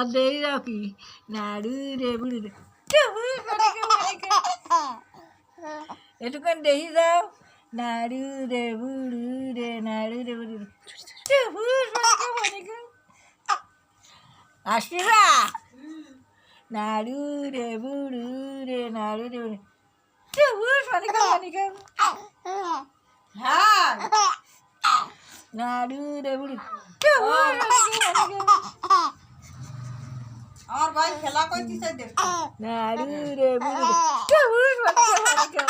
আর দেই দাও কি নাড়ু রে বুড়ি রে টুবু ফটিকে ফটিকে এটুকান দেহি যাও নাড়ু রে বুড়ু রে নাড়ু রে বুড়ু রে টুবু ফটিকে ফটিকে নাড়ু রে বুড়ু রে নাড়ু রে বুড়ু নাড়ু রে বুড়ু টুবু ফটিকে ফটিকে আমার ভাই খেলা করতেছে দেখ নাড়ু রে বুড়ু রে টুবু ফটিকে ফটিকে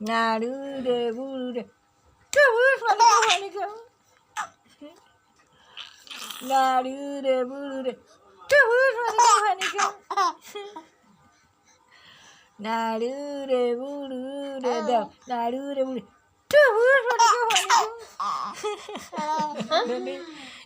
নাড়ু রে বুড়ু রে টুবু ফটিকে ফটিকে নাড়ু রে বুড়ু রে টুবু ফটিকে ফটিকে নাড়ু রে বুড়ু রে দাও নাড়ু রে বুড়ু টুবু ফটিকে ফটিকে এইসব সায় দাও নাড়ু রে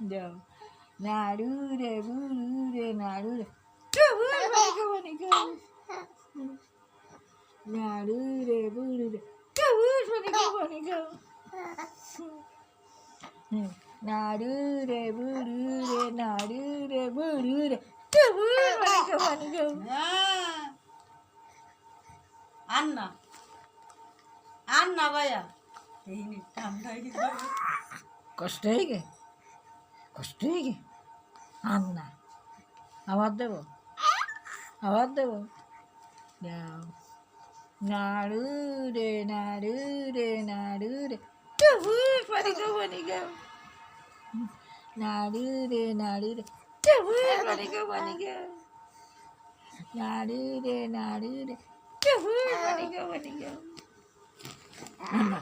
দাও নাড়ু রে বুড়ু রে নাড়ু রে নাড়ু রে বুড়ু রে নাড়ু রে বুড়ু রে নাড়ু রে বুড়ু রে টুবু ফটিকে ফটিকে হ্যাঁ আন না আন না ভাইয়া। কষ্ট হয়ে গে কষ্ট আন না। আবার দেব? আবার দেব? নাড়ু রে নাড়ু রে নাড়ু রে। টুবু ফটিকে ফটিকে নাড়ু রে নাড়ু রে। টুবু ফটিকে ফটিকে নাড়ু রে নাড়ু রে। টুবু ফটিকে ফটিকে না।